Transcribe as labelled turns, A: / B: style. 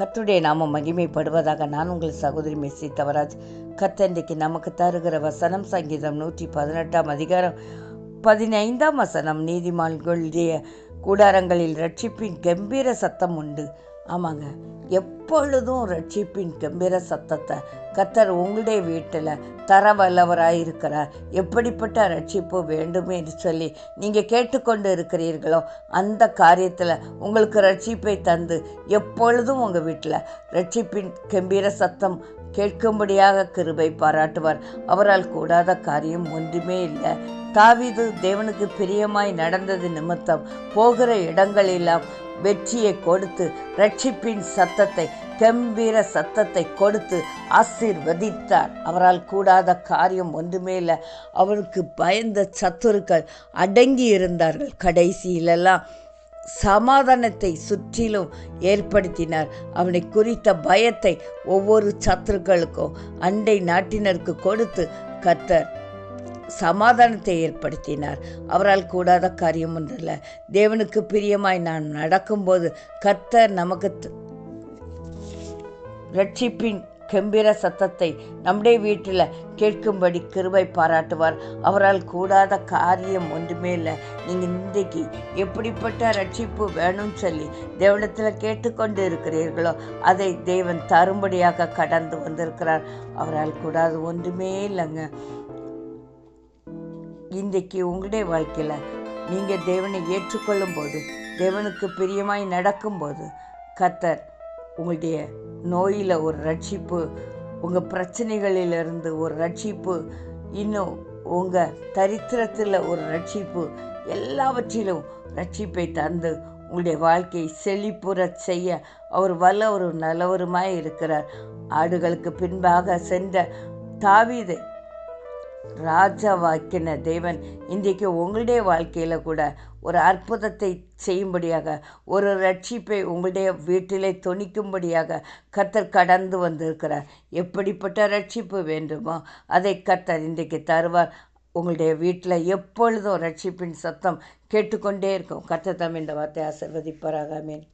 A: கர்த்தருடைய நாம மகிமைப்படுவதாக நான் உங்கள் சகோதரி மெஸ்ஸி தவராஜ். கத்தன்றைக்கு நமக்கு தருகிற வசனம் சங்கீதம் நூற்றி பதினெட்டாம் அதிகாரம் பதினைந்தாம் வசனம். நீதிமான்களுடைய கூடாரங்களில் ரட்சிப்பின் கம்பீர சத்தம் உண்டு. ஆமாங்க. எப்பொழுதும் ரட்சிப்பின் கம்பீர சத்தத்தை கத்தர் உங்களுடைய வீட்டில் தர வல்லவராக இருக்கிறார். எப்படிப்பட்ட ரட்சிப்பு வேண்டுமே என்று சொல்லி நீங்கள் கேட்டுக்கொண்டு இருக்கிறீர்களோ அந்த காரியத்தில் உங்களுக்கு ரட்சிப்பை தந்து எப்பொழுதும் உங்கள் வீட்டில் ரட்சிப்பின் கம்பீர சத்தம் கேட்கும்படியாக கிருபை பாராட்டுவார். அவரால் கூடாத காரியம் ஒன்றுமே இல்லை. தாவிது தேவனுக்கு பிரியமாய் நடந்தது நிமித்தம் போகிற இடங்களெல்லாம் வெற்றியை கொடுத்து ரட்சிப்பின் சத்தத்தை கம்பீர சத்தத்தை கொடுத்து ஆசீர்வதித்தார். அவரால் கூடாத காரியம் ஒன்றுமே இல்லை அவருக்கு பயந்த சத்துருக்கள் அடங்கி இருந்தார்கள். கடைசியிலெல்லாம் சமாதானத்தை சுற்றிலும் ஏற்படுத்தினார். அவனை குறித்த பயத்தை ஒவ்வொரு சத்துருக்களுக்கும் அண்டை நாட்டினருக்கு கொடுத்து கத்தர் சமாதானத்தை ஏற்படுத்தினார். அவரால் கூடாத காரியம் ஒன்றல்ல. தேவனுக்கு பிரியமாய் நான் நடக்கும்போது கர்த்தர் நமக்கு ரட்சிப்பின் கம்பீர சத்தத்தை நம்முடைய வீட்டில் கேட்கும்படி கிருபை பாராட்டுவார். அவரால் கூடாத காரியம் ஒன்றுமே இல்லை. நீங்கள் இன்றைக்கு எப்படிப்பட்ட ரட்சிப்பு வேணும்னு சொல்லி தேவனத்தில் கேட்டுக்கொண்டு இருக்கிறீர்களோ அதை தேவன் தரும்படியாக கடந்து வந்திருக்கிறார். அவரால் கூடாது ஒன்றுமே இல்லைங்க. இன்றைக்கு உங்களுடைய வாழ்க்கையில் நீங்கள் தேவனை ஏற்றுக்கொள்ளும் போது தேவனுக்கு பிரியமாய் நடக்கும்போது கத்தர் உங்களுடைய நோயில் ஒரு ரட்சிப்பு உங்கள் பிரச்சனைகளிலிருந்து ஒரு ரட்சிப்பு இன்னும் உங்கள் தரித்திரத்தில் ஒரு ரட்சிப்பு எல்லாவற்றிலும் ரட்சிப்பை தந்து உங்களுடைய வாழ்க்கையை செழிப்புற செய்ய அவர் வல்ல ஒரு நல்லவருமாய் இருக்கிறார். ஆடுகளுக்கு பின்பாக சென்ற தாவீதை ராஜாவாக்கின தேவன் இன்றைக்கு உங்களுடைய வாழ்க்கையில் கூட ஒரு அற்புதத்தை செய்யும்படியாக ஒரு ரட்சிப்பை உங்களுடைய வீட்டிலே துணிக்கும்படியாக கத்தர் கடந்து வந்திருக்கிறார். எப்படிப்பட்ட ரட்சிப்பு வேண்டுமோ அதை கத்தர் இன்றைக்கு தருவார். உங்களுடைய வீட்டில் எப்பொழுதும் ரட்சிப்பின் சத்தம் கேட்டுக்கொண்டே இருக்கும் கத்தர் தம் இந்த வார்த்தை ஆசிர்வதிப்பாராக. மீன்